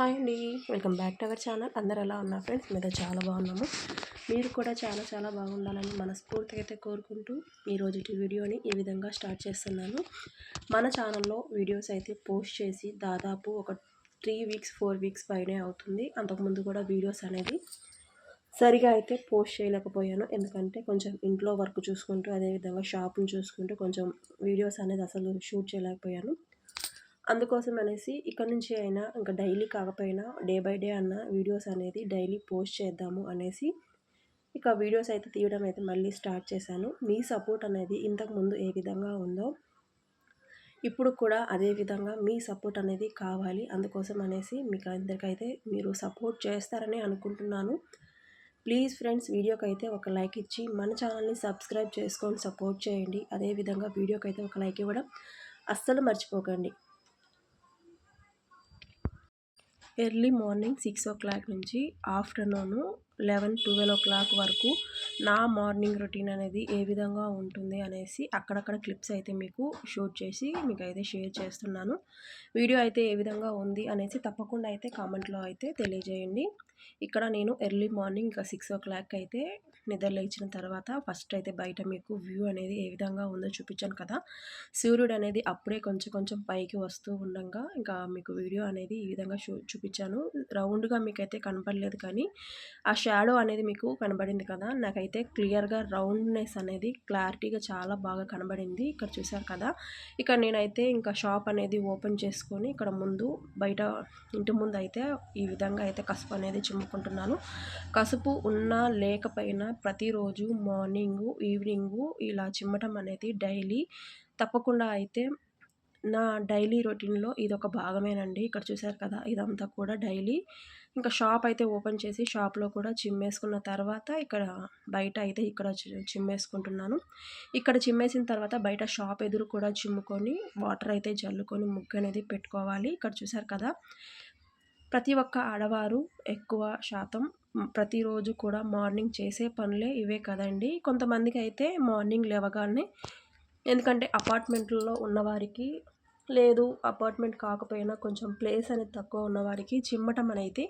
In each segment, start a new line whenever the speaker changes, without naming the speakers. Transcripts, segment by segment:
Hi అండి. Welcome back to our channel. అందరు ఎలా ఉన్నారు ఫ్రెండ్స్? మీద చాలా బాగున్నాము. మీరు కూడా చాలా చాలా బాగుండాలని మనస్ఫూర్తిగా అయితే కోరుకుంటూ ఈరోజు వీడియోని ఈ విధంగా స్టార్ట్ చేస్తున్నాను. మన ఛానల్లో వీడియోస్ అయితే పోస్ట్ చేసి దాదాపు ఒక త్రీ వీక్స్ ఫోర్ వీక్స్ పైనే అవుతుంది. అంతకుముందు కూడా వీడియోస్ అనేది సరిగా అయితే పోస్ట్ చేయలేకపోయాను. ఎందుకంటే కొంచెం ఇంట్లో వర్క్ చూసుకుంటూ అదేవిధంగా షాప్ని చూసుకుంటూ కొంచెం వీడియోస్ అనేది అసలు షూట్ చేయలేకపోయాను. అందుకోసం అనేసి ఇక్కడ నుంచి అయినా ఇంకా డైలీ కాకపోయినా డే బై డే అన్న వీడియోస్ అనేది డైలీ పోస్ట్ చేద్దాము అనేసి ఇక వీడియోస్ అయితే తీయడం అయితే మళ్ళీ స్టార్ట్ చేశాను. మీ సపోర్ట్ అనేది ఇంతకుముందు ఏ విధంగా ఉందో ఇప్పుడు కూడా అదే విధంగా మీ సపోర్ట్ అనేది కావాలి. అందుకోసం అనేసి మీకు అందరికైతే మీరు సపోర్ట్ చేస్తారని అనుకుంటున్నాను. ప్లీజ్ ఫ్రెండ్స్ వీడియోకి అయితే ఒక లైక్ ఇచ్చి మన ఛానల్ని సబ్స్క్రైబ్ చేసుకొని సపోర్ట్ చేయండి. అదేవిధంగా వీడియోకి అయితే ఒక లైక్ ఇవ్వడం అస్సలు మర్చిపోకండి. Early morning six o'clock నుంచి afternoon eleven twelve o'clock వరకు నా మార్నింగ్ రొటీన్ అనేది ఏ విధంగా ఉంటుంది అనేసి అక్కడక్కడ క్లిప్స్ అయితే మీకు షూట్ చేసి మీకు అయితే షేర్ చేస్తున్నాను. వీడియో అయితే ఏ విధంగా ఉంది అనేసి తప్పకుండా అయితే కామెంట్లో అయితే తెలియజేయండి. ఇక్కడ నేను ఎర్లీ మార్నింగ్ ఇంకా సిక్స్ ఓ క్లాక్ అయితే నిద్ర లేచిన తర్వాత ఫస్ట్ అయితే బయట మీకు వ్యూ అనేది ఏ విధంగా ఉందో చూపించాను కదా. సూర్యుడు అనేది అప్పుడే కొంచెం కొంచెం పైకి వస్తూ ఉండగా ఇంకా మీకు వీడియో అనేది ఈ విధంగా చూపించాను. రౌండ్గా మీకైతే కనపడలేదు కానీ ఆ షాడో అనేది మీకు కనబడింది కదా? నాకైతే క్లియర్గా రౌండ్నెస్ అనేది క్లారిటీగా చాలా బాగా కనబడింది ఇక్కడ చూసారు కదా? ఇక్కడ నేనైతే ఇంకా షాప్ అనేది ఓపెన్ చేసుకొని ఇక్కడ ముందు బయట ఇంటి ముందు అయితే ఈ విధంగా అయితే కసుపు అనేది చిమ్ముకుంటున్నాను. కసుపు ఉన్నా లేకపోయినా ప్రతిరోజు మార్నింగు ఈవినింగు ఇలా చిమ్మటం అనేది డైలీ తప్పకుండా అయితే నా డైలీ రొటీన్లో ఇది ఒక భాగమేనండి. ఇక్కడ చూసారు కదా ఇదంతా కూడా డైలీ. ఇంకా షాప్ అయితే ఓపెన్ చేసి షాప్లో కూడా చిమ్మేసుకున్న తర్వాత ఇక్కడ బయట అయితే ఇక్కడ చిమ్మేసుకుంటున్నాను. ఇక్కడ చిమ్మేసిన తర్వాత బయట షాప్ ఎదురు కూడా చిమ్ముకొని వాటర్ అయితే జల్లుకొని ముగ్గు అనేది పెట్టుకోవాలి. ఇక్కడ చూసారు కదా ప్రతి ఒక్క ఆడవారు ఎక్కువ శాతం ప్రతిరోజు కూడా మార్నింగ్ చేసే పనులే ఇవే కదండి. కొంతమందికి అయితే మార్నింగ్ లేవగానే ఎందుకంటే అపార్ట్మెంట్లో ఉన్నవారికి లేదు అపార్ట్మెంట్ కాకపోయినా కొంచెం ప్లేస్ అనేది తక్కువ ఉన్నవారికి చిమ్మటం అనేది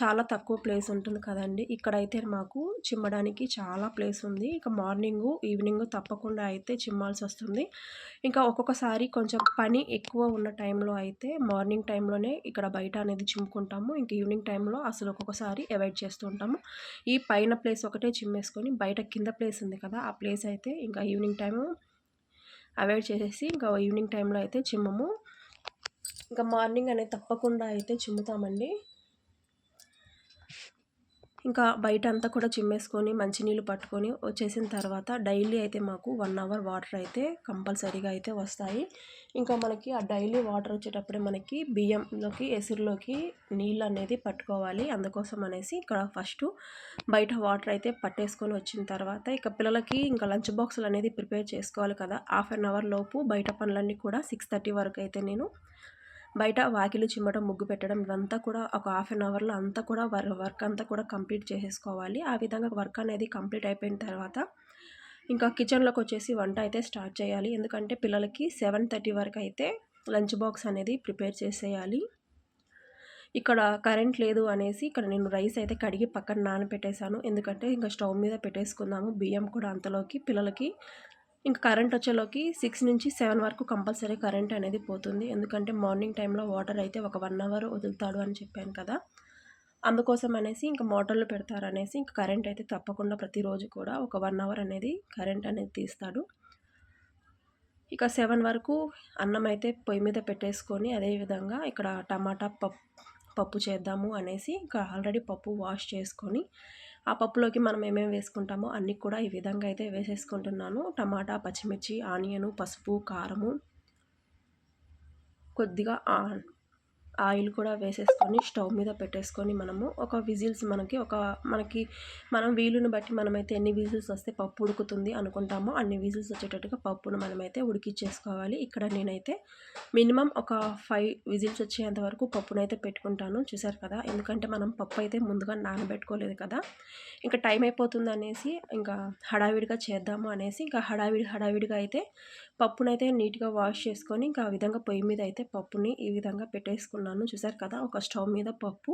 చాలా తక్కువ ప్లేస్ ఉంటుంది కదండి. ఇక్కడైతే మాకు చిమ్మడానికి చాలా ప్లేస్ ఉంది. ఇక మార్నింగు ఈవినింగ్ తప్పకుండా అయితే చిమ్మాల్సి వస్తుంది. ఇంకా ఒక్కొక్కసారి కొంచెం పని ఎక్కువ ఉన్న టైంలో అయితే మార్నింగ్ టైంలోనే ఇక్కడ బయట అనేది చిమ్ముకుంటాము. ఇంక ఈవినింగ్ టైంలో అసలు ఒక్కొక్కసారి అవాయిడ్ చేస్తూ ఉంటాము. ఈ పైన ప్లేస్ ఒకటే చిమ్మేసుకొని బయట కింద ప్లేస్ ఉంది కదా ఆ ప్లేస్ అయితే ఇంకా ఈవినింగ్ టైము అవాయిడ్ చేసేసి ఇంకా ఈవినింగ్ టైంలో అయితే చిమ్మము. ఇంకా మార్నింగ్ అనేది తప్పకుండా అయితే చిమ్ముతామండి. ఇంకా బయట అంతా కూడా చిమ్మేసుకొని మంచినీళ్ళు పట్టుకొని వచ్చేసిన తర్వాత డైలీ అయితే మాకు వన్ అవర్ వాటర్ అయితే కంపల్సరీగా అయితే వస్తాయి. ఇంకా మనకి ఆ డైలీ వాటర్ వచ్చేటప్పుడే మనకి బియ్యంలోకి ఎసురులోకి నీళ్ళు అనేది పట్టుకోవాలి. అందుకోసం అనేసి ఇక్కడ ఫస్ట్ బయట వాటర్ అయితే పట్టేసుకొని వచ్చిన తర్వాత ఇక పిల్లలకి ఇంకా లంచ్ బాక్సులు అనేది ప్రిపేర్ చేసుకోవాలి కదా. హాఫ్ అన్ అవర్ లోపు బయట పనులన్నీ కూడా సిక్స్ థర్టీ వరకు అయితే నేను బయట వాకిలు చిమ్మటం ముగ్గు పెట్టడం ఇవంతా కూడా ఒక హాఫ్ అన్ అవర్లో అంతా కూడా వర్క్ అంతా కూడా కంప్లీట్ చేసేసుకోవాలి. ఆ విధంగా వర్క్ అనేది కంప్లీట్ అయిపోయిన తర్వాత ఇంకా కిచెన్లోకి వచ్చేసి వంట అయితే స్టార్ట్ చేయాలి. ఎందుకంటే పిల్లలకి సెవెన్ థర్టీ వరకు అయితే లంచ్ బాక్స్ అనేది ప్రిపేర్ చేసేయాలి. ఇక్కడ కరెంట్ లేదు అనేసి ఇక్కడ నేను రైస్ అయితే కడిగి పక్కన నానబెట్టేశాను. ఎందుకంటే ఇంకా స్టవ్ మీద పెట్టేసుకుందాము. బియ్యం కూడా అంతలోకి పిల్లలకి ఇంకా కరెంట్ వచ్చేలోకి సిక్స్ నుంచి సెవెన్ వరకు కంపల్సరీ కరెంట్ అనేది పోతుంది. ఎందుకంటే మార్నింగ్ టైంలో వాటర్ అయితే ఒక వన్ అవర్ వదులుతాడు అని చెప్పాను కదా. అందుకోసం అనేసి ఇంకా మోటార్లు పెడతారనేసి ఇంకా కరెంట్ అయితే తప్పకుండా ప్రతిరోజు కూడా ఒక వన్ అవర్ అనేది కరెంట్ అనేది తీస్తాడు. ఇక సెవెన్ వరకు అన్నం అయితే పొయ్యి మీద పెట్టేసుకొని అదేవిధంగా ఇక్కడ టమాటా పప్పు పప్పు చేద్దాము అనేసి ఇంకా ఆల్రెడీ పప్పు వాష్ చేసుకొని ఆ పప్పులోకి మనం ఏమేమి వేసుకుంటామో అన్నీ కూడా ఈ విధంగా అయితే వేసేసుకుంటున్నాను. టమాటా పచ్చిమిర్చి ఆనియను పసుపు కారము కొద్దిగా ఆయిల్ కూడా వేసేసుకొని స్టవ్ మీద పెట్టేసుకొని మనము ఒక విజిల్స్ మనకి ఒక మనకి మనం వీలుని బట్టి మనమైతే ఎన్ని విజిల్స్ వస్తే పప్పు ఉడుకుతుంది అనుకుంటామో అన్ని విజిల్స్ వచ్చేటట్టుగా పప్పును మనమైతే ఉడికిచ్చేసుకోవాలి. ఇక్కడ నేనైతే మినిమం ఒక ఫైవ్ విజిల్స్ వచ్చేంత వరకు పప్పునైతే పెట్టుకుంటాను. చూసారు కదా? ఎందుకంటే మనం పప్పు అయితే ముందుగా నానబెట్టుకోలేదు కదా? ఇంకా టైం అయిపోతుంది అనేసి ఇంకా హడావిడిగా చేద్దాము అనేసి ఇంకా హడావిడి హడావిడిగా అయితే పప్పునైతే నీట్గా వాష్ చేసుకొని ఇంకా ఆ విధంగా పొయ్యి మీద అయితే పప్పుని ఈ విధంగా పెట్టేసుకున్నాను. పెట్టేసుకున్నాను చూసారు కదా ఒక స్టవ్ మీద పప్పు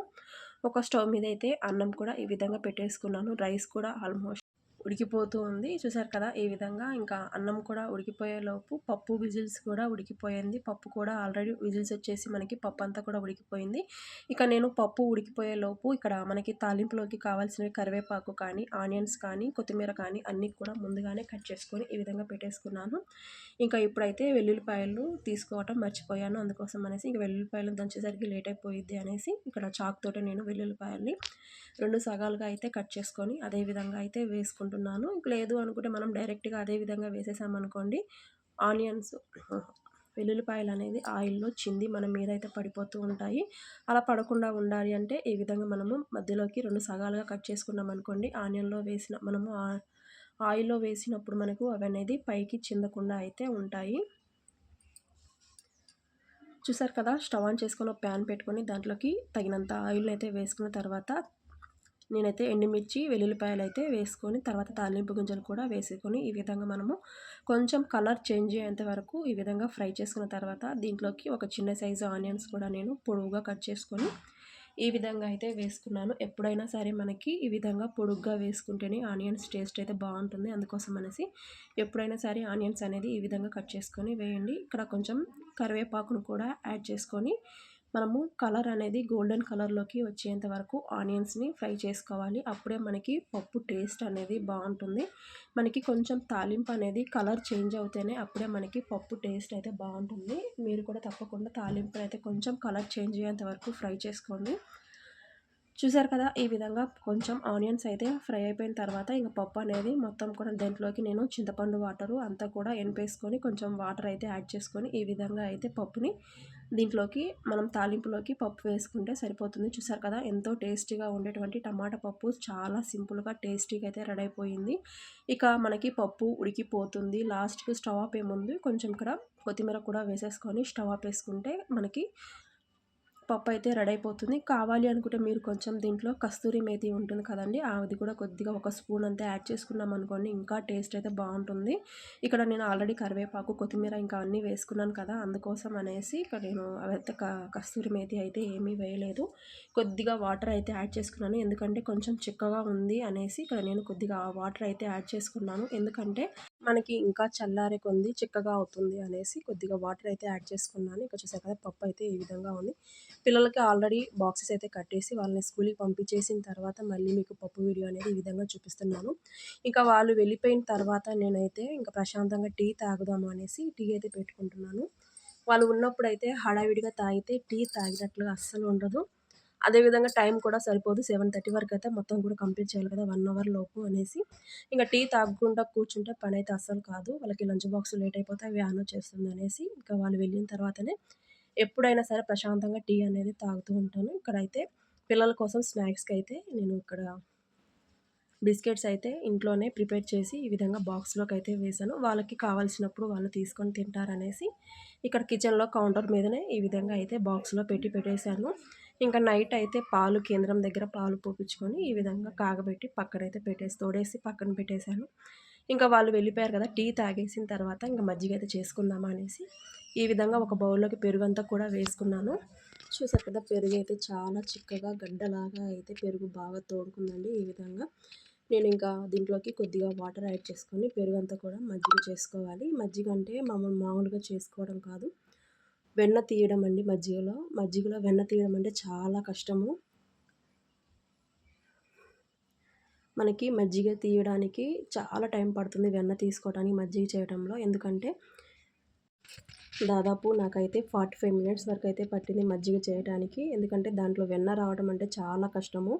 ఒక స్టవ్ మీద అయితే అన్నం కూడా ఈ విధంగా పెట్టేసుకున్నాను. రైస్ కూడా ఆల్మోస్ట్ ఉడికిపోతూ ఉంది. చూసారు కదా ఈ విధంగా ఇంకా అన్నం కూడా ఉడికిపోయేలోపు పప్పు విజిల్స్ కూడా ఉడికిపోయింది. పప్పు కూడా ఆల్రెడీ విజిల్స్ వచ్చేసి మనకి పప్పు అంతా కూడా ఉడికిపోయింది. ఇక నేను పప్పు ఉడికిపోయేలోపు ఇక్కడ మనకి తాలింపులోకి కావాల్సినవి కరివేపాకు కానీ ఆనియన్స్ కానీ కొత్తిమీర కానీ అన్నీ కూడా ముందుగానే కట్ చేసుకొని ఈ విధంగా పెట్టేసుకున్నాను. ఇంకా ఇప్పుడైతే వెల్లుల్లిపాయలు తీసుకోవటం మర్చిపోయాను. అందుకోసం అనేసి ఇంక వెల్లుల్లిపాయలు దంచేసరికి లేట్ అయిపోయిద్ది అనేసి ఇక్కడ చాక్తోటే నేను వెల్లుల్లిపాయల్ని రెండు సగాలుగా అయితే కట్ చేసుకొని అదే విధంగా అయితే వేసుకుంటున్నాను లేదు అనుకుంటే మనం డైరెక్ట్గా అదే విధంగా వేసేసామనుకోండి ఆనియన్స్ వెల్లుల్లిపాయలు అనేది ఆయిల్లో చింది మన మీద అయితే పడిపోతూ ఉంటాయి అలా పడకుండా ఉండాలి అంటే ఈ విధంగా మనము మధ్యలోకి రెండు సగాలుగా కట్ చేసుకున్నాం అనుకోండి. ఆనియన్లో వేసిన మనము ఆయిల్లో వేసినప్పుడు మనకు అవి అనేది పైకి చిందకుండా అయితే ఉంటాయి. చూసారు కదా స్టవ్ ఆన్ చేసుకొని ఒక ప్యాన్ పెట్టుకొని దాంట్లోకి తగినంత ఆయిల్ అయితే వేసుకున్న తర్వాత నేనైతే ఎండుమిర్చి వెల్లుల్లిపాయలు అయితే వేసుకొని తర్వాత తాలింపు గింజలు కూడా వేసుకొని ఈ విధంగా మనము కొంచెం కలర్ చేంజ్ అయ్యేంత వరకు ఈ విధంగా ఫ్రై చేసుకున్న తర్వాత దీంట్లోకి ఒక చిన్న సైజు ఆనియన్స్ కూడా నేను పొడువుగా కట్ చేసుకొని ఈ విధంగా అయితే వేసుకున్నాను. ఎప్పుడైనా సరే మనకి ఈ విధంగా పొడుగ్గా వేసుకుంటేనే ఆనియన్స్ టేస్ట్ అయితే బాగుంటుంది. అందుకోసం అనేసి ఎప్పుడైనా సరే ఆనియన్స్ అనేది ఈ విధంగా కట్ చేసుకొని వేయండి. ఇక్కడ కొంచెం కరివేపాకును కూడా యాడ్ చేసుకొని మనము కలర్ అనేది గోల్డెన్ కలర్లోకి వచ్చేంత వరకు ఆనియన్స్ని ఫ్రై చేసుకోవాలి. అప్పుడే మనకి పప్పు టేస్ట్ అనేది బాగుంటుంది. మనకి కొంచెం తాలింపు అనేది కలర్ చేంజ్ అవుతేనే అప్పుడే మనకి పప్పు టేస్ట్ అయితే బాగుంటుంది. మీరు కూడా తప్పకుండా తాలింపు అయితే కొంచెం కలర్ చేంజ్ అయ్యేంత వరకు ఫ్రై చేసుకోండి. చూసారు కదా ఈ విధంగా కొంచెం ఆనియన్స్ అయితే ఫ్రై అయిపోయిన తర్వాత ఇంకా పప్పు అనేది మొత్తం కూడా దాంట్లోకి నేను చింతపండు వాటరు అంతా కూడా ఎనిపేసుకొని కొంచెం వాటర్ అయితే యాడ్ చేసుకొని ఈ విధంగా అయితే పప్పుని దీంట్లోకి మనం తాలింపులోకి పప్పు వేసుకుంటే సరిపోతుంది. చూసారు కదా ఎంతో టేస్టీగా ఉండేటువంటి టమాటా పప్పు చాలా సింపుల్గా టేస్టీగా అయితే రెడీ అయిపోయింది. ఇక మనకి పప్పు ఉడికిపోతుంది. లాస్ట్కి స్టవ్ ఆపే ముందు కొంచెం ఇక్కడ కొత్తిమీర కూడా వేసేసుకొని స్టవ్ ఆప్ వేసుకుంటే మనకి పప్పు అయితే రెడీ అయిపోతుంది కావాలి అనుకుంటే మీరు కొంచెం దీంట్లో కస్తూరి మేతి ఉంటుంది కదండి అది కూడా కొద్దిగా ఒక స్పూన్ అంతా యాడ్ చేసుకున్నాం అనుకోండి ఇంకా టేస్ట్ అయితే బాగుంటుంది. ఇక్కడ నేను ఆల్రెడీ కరివేపాకు కొత్తిమీర ఇంకా అన్నీ వేసుకున్నాను కదా అందుకోసం అనేసి ఇక్కడ నేను అవైతే కస్తూరి మేతి అయితే ఏమీ వేయలేదు. కొద్దిగా వాటర్ అయితే యాడ్ చేసుకున్నాను ఎందుకంటే కొంచెం చిక్కగా ఉంది అనేసి ఇక్కడ నేను కొద్దిగా వాటర్ అయితే యాడ్ చేసుకున్నాను. ఎందుకంటే మనకి ఇంకా చల్లారే కొంది చిక్కగా అవుతుంది అనేసి కొద్దిగా వాటర్ అయితే యాడ్ చేసుకున్నాను. ఇక్కడ చూసా కదా పప్పు అయితే ఈ విధంగా ఉంది. పిల్లలకి ఆల్రెడీ బాక్సెస్ అయితే కట్టేసి వాళ్ళని స్కూల్కి పంపించేసిన తర్వాత మళ్ళీ మీకు పప్పు వీడియో అనేది ఈ విధంగా చూపిస్తున్నాను. ఇంకా వాళ్ళు వెళ్ళిపోయిన తర్వాత నేనైతే ఇంకా ప్రశాంతంగా టీ తాగుదాము అనేసి టీ అయితే పెట్టుకుంటున్నాను. వాళ్ళు ఉన్నప్పుడు అయితే హడావిడిగా తాగితే టీ తాగినట్లుగా అస్సలు ఉండదు. అదేవిధంగా టైం కూడా సరిపోదు. సెవెన్ థర్టీ వరకు అయితే మొత్తం కూడా కంప్లీట్ చేయాలి కదా వన్ అవర్ లోపు అనేసి. ఇంకా టీ తాగకుండా కూర్చుంటే పని అయితే అస్సలు కాదు. వాళ్ళకి లంచ్ బాక్స్ లేట్ అయిపోతే వ్యాన్ వచ్చేస్తుంది అనేసి ఇంకా వాళ్ళు వెళ్ళిన తర్వాతనే ఎప్పుడైనా సరే ప్రశాంతంగా టీ అనేది తాగుతూ ఉంటాను. ఇక్కడైతే పిల్లల కోసం స్నాక్స్కి అయితే నేను ఇక్కడ బిస్కెట్స్ అయితే ఇంట్లోనే ప్రిపేర్ చేసి ఈ విధంగా బాక్స్లోకి అయితే వేసాను. వాళ్ళకి కావాల్సినప్పుడు వాళ్ళు తీసుకొని తింటారనేసి ఇక్కడ కిచెన్లో కౌంటర్ మీదనే ఈ విధంగా అయితే బాక్స్లో పెట్టి పెట్టేశాను. ఇంకా నైట్ అయితే పాలు కేంద్రం దగ్గర పాలు పోపించుకొని ఈ విధంగా కాగబెట్టి పక్కనైతే పెట్టేసి తోడేసి పక్కన పెట్టేశాను. ఇంకా వాళ్ళు వెళ్ళిపోయారు కదా టీ తాగేసిన తర్వాత ఇంకా మజ్జిగ అయితే చేసుకుందామా అనేసి ఈ విధంగా ఒక బౌల్లోకి పెరుగు అంతా కూడా వేసుకున్నాను. చూసారు కదా పెరుగు అయితే చాలా చిక్కగా గడ్డలాగా అయితే పెరుగు బాగా తోడుకుందండి ఈ విధంగా. నేను ఇంకా దీంట్లోకి కొద్దిగా వాటర్ యాడ్ చేసుకొని పెరుగు అంతా కూడా మజ్జిగ చేసుకోవాలి. మజ్జిగ అంటే మామూలు మామూలుగా చేసుకోవడం కాదు. వెన్న తీయడం అండి మజ్జిగలో. మజ్జిగలో వెన్న తీయడం అంటే చాలా కష్టము. మనకి మజ్జిగ తీయడానికి చాలా టైం పడుతుంది వెన్న తీసుకోవడానికి మజ్జిగ చేయడంలో ఎందుకంటే దాదాపు నాకైతే ఫార్టీ ఫైవ్ మినిట్స్ వరకు అయితే పట్టింది మజ్జిగ చేయడానికి ఎందుకంటే దాంట్లో వెన్న రావడం అంటే చాలా కష్టము.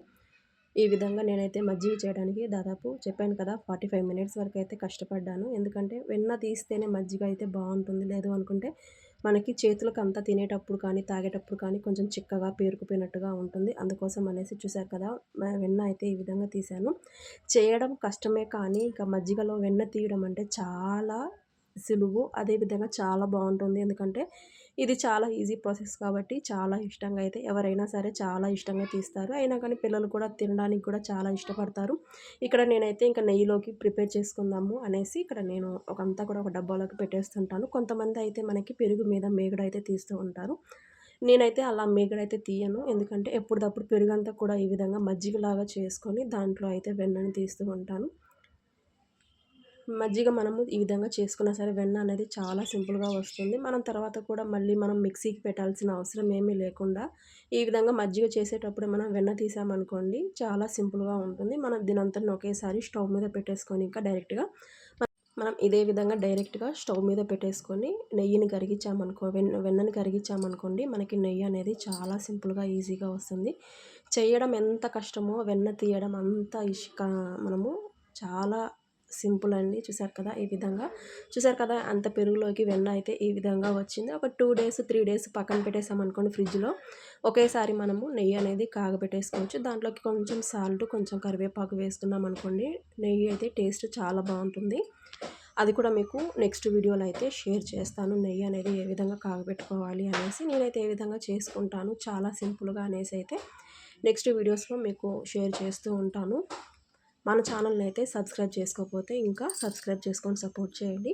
ఈ విధంగా నేనైతే మజ్జిగ చేయడానికి దాదాపు చెప్పాను కదా ఫార్టీ ఫైవ్ మినిట్స్ వరకు అయితే కష్టపడ్డాను. ఎందుకంటే వెన్న తీస్తేనే మజ్జిగ అయితే బాగుంటుంది. లేదు అనుకుంటే మనకి చేతులకు అంతా తినేటప్పుడు కానీ తాగేటప్పుడు కానీ కొంచెం చిక్కగా పేరుకుపోయినట్టుగా ఉంటుంది. అందుకోసం అనేసి చూశారు కదా వెన్న అయితే ఈ విధంగా తీశాను. చేయడం కష్టమే కానీ ఇంకా మజ్జిగలో వెన్న తీయడం అంటే చాలా సులువు. అదేవిధంగా చాలా బాగుంటుంది. ఎందుకంటే ఇది చాలా ఈజీ ప్రాసెస్ కాబట్టి చాలా ఇష్టంగా అయితే ఎవరైనా సరే చాలా ఇష్టంగా తీస్తారు. అయినా కానీ పిల్లలు కూడా తినడానికి కూడా చాలా ఇష్టపడతారు. ఇక్కడ నేనైతే ఇంకా నెయ్యిలోకి ప్రిపేర్ చేసుకుందాము అనేసి ఇక్కడ నేను ఒకంతా కూడా ఒక డబ్బాలోకి పెట్టేస్తుంటాను. కొంతమంది అయితే మనకి పెరుగు మీద మేగడ అయితే తీస్తూ ఉంటారు. నేనైతే అలా మీగడైతే తీయను. ఎందుకంటే ఎప్పుడప్పుడు పెరుగంతా కూడా ఈ విధంగా మజ్జిగలాగా చేసుకొని దాంట్లో అయితే వెన్నని తీస్తూ ఉంటాను. మజ్జిగ మనము ఈ విధంగా చేసుకున్నా సరే వెన్న అనేది చాలా సింపుల్గా వస్తుంది. మనం తర్వాత కూడా మళ్ళీ మనం మిక్సీకి పెట్టాల్సిన అవసరం ఏమీ లేకుండా ఈ విధంగా మజ్జిగ చేసేటప్పుడు మనం వెన్న తీసామనుకోండి చాలా సింపుల్గా ఉంటుంది. మనం దీనంతా ఒకేసారి స్టవ్ మీద పెట్టేసుకొని ఇంకా డైరెక్ట్గా మనం ఇదే విధంగా డైరెక్ట్గా స్టవ్ మీద పెట్టేసుకొని నెయ్యిని కరిగించామనుకో వెన్న వెన్నని కరిగించామనుకోండి మనకి నెయ్యి అనేది చాలా సింపుల్గా ఈజీగా వస్తుంది. చేయడం ఎంత కష్టమో వెన్న తీయడం అంత ఇష్క మనము చాలా సింపుల్ అండి. చూసారు కదా ఈ విధంగా. చూసారు కదా అంత పెరుగులోకి వెన్న అయితే ఈ విధంగా వచ్చింది. ఒక టూ డేస్ త్రీ డేస్ పక్కన పెట్టేసాం అనుకోండి ఫ్రిడ్జ్లో. ఒకేసారి మనము నెయ్యి అనేది కాగబెట్టేసుకోవచ్చు. దాంట్లోకి కొంచెం సాల్ట్ కొంచెం కరివేపాకు వేసుకున్నాం అనుకోండి నెయ్యి అయితే టేస్ట్ చాలా బాగుంటుంది. అది కూడా మీకు నెక్స్ట్ వీడియోలో అయితే షేర్ చేస్తాను. నెయ్యి అనేది ఏ విధంగా కాగబెట్టుకోవాలి అనేసి నేనైతే ఏ విధంగా చేసుకుంటాను చాలా సింపుల్గా అనేసి అయితే నెక్స్ట్ వీడియోస్లో మీకు షేర్ చేస్తూ ఉంటాను. మన ఛానల్ని అయితే సబ్స్క్రైబ్ చేసుకోకపోతే ఇంకా సబ్స్క్రైబ్ చేసుకొని సపోర్ట్ చేయండి.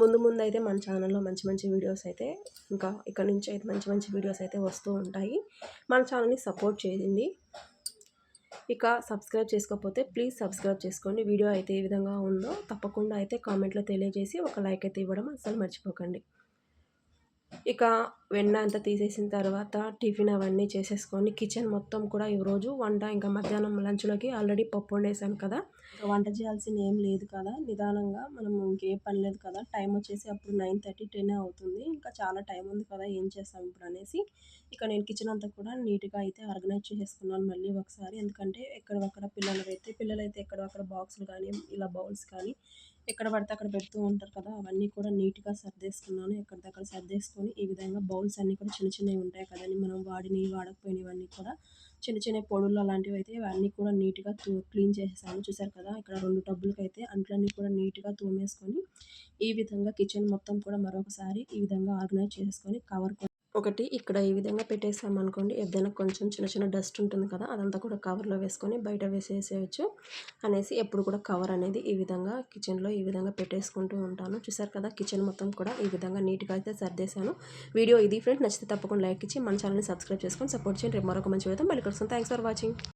ముందు ముందు అయితే మన ఛానల్లో మంచి మంచి వీడియోస్ అయితే ఇంకా ఇక్కడ నుంచి అయితే మంచి మంచి వీడియోస్ అయితే వస్తూ ఉంటాయి. మన ఛానల్ని సపోర్ట్ చేయండి. ఇక సబ్స్క్రైబ్ చేసుకోకపోతే ప్లీజ్ సబ్స్క్రైబ్ చేసుకోండి. వీడియో అయితే ఏ విధంగా ఉందో తప్పకుండా అయితే కామెంట్లో తెలియజేసి ఒక లైక్ అయితే ఇవ్వడం అసలు మర్చిపోకండి. ఇక వెన్న అంతా తీసేసిన తర్వాత టిఫిన్ అవన్నీ చేసేసుకొని కిచెన్ మొత్తం కూడా ఈరోజు వంట. ఇంకా మధ్యాహ్నం లంచ్లోకి ఆల్రెడీ పప్పు వండేసాను కదా. వంట చేయాల్సిన ఏం లేదు కదా. నిదానంగా మనం ఇంకేం పని లేదు కదా. టైం వచ్చేసి అప్పుడు నైన్ థర్టీ టెన్ అవుతుంది. ఇంకా చాలా టైం ఉంది కదా ఏం చేస్తాం ఇప్పుడు అనేసి. ఇక నేను కిచెన్ అంతా కూడా నీట్గా అయితే ఆర్గనైజ్ చేసేసుకున్నాను మళ్ళీ ఒకసారి. ఎందుకంటే ఎక్కడక్కడ పిల్లలు అయితే పిల్లలు అయితే ఎక్కడక్కడ బాక్సులు కానీ ఇలా బౌల్స్ కానీ ఎక్కడ పడితే అక్కడ పెడుతూ ఉంటారు కదా అవన్నీ కూడా నీట్గా సర్దేసుకున్నాను. ఎక్కడిదక్కడ సర్దేసుకొని ఈ విధంగా బౌల్స్ అన్నీ కూడా చిన్న చిన్నవి ఉంటాయి కదండి. మనం వాడినవి వాడకపోయినవన్నీ కూడా చిన్న చిన్న పొడులు అలాంటివి అయితే అవన్నీ కూడా నీట్గా తూ క్లీన్ చేసేసాను. చూసారు కదా ఇక్కడ రెండు టబ్బులకి అయితే అంట్లన్నీ కూడా నీట్గా తోమేసుకొని ఈ విధంగా కిచెన్ మొత్తం కూడా మరొకసారి ఈ విధంగా ఆర్గనైజ్ చేసుకొని కవర్ ఒకటి ఇక్కడ ఈ విధంగా పెట్టేసామనుకోండి ఏదైనా కొంచెం చిన్న చిన్న డస్ట్ ఉంటుంది కదా అదంతా కూడా కవర్లో వేసుకొని బయట వేసేసేయచ్చు అనేసి ఎప్పుడు కూడా కవర్ అనేది ఈ విధంగా కిచెన్లో ఈ విధంగా పెట్టేసుకుంటూ ఉంటాను. చూసారు కదా కిచెన్ మొత్తం కూడా ఈ విధంగా నీట్గా అయితే సర్దేశాను. వీడియో ఇది ఫ్రెండ్ నచ్చితే తప్పకుండా లైక్ ఇచ్చి మన ఛానల్ని సబ్స్క్రైబ్ చేసుకొని సపోర్ట్ చేయండి. రేపు మరొక మంచి విధంగా మళ్ళీ కలుస్తాం థ్యాంక్స్ ఫర్ వాచింగ్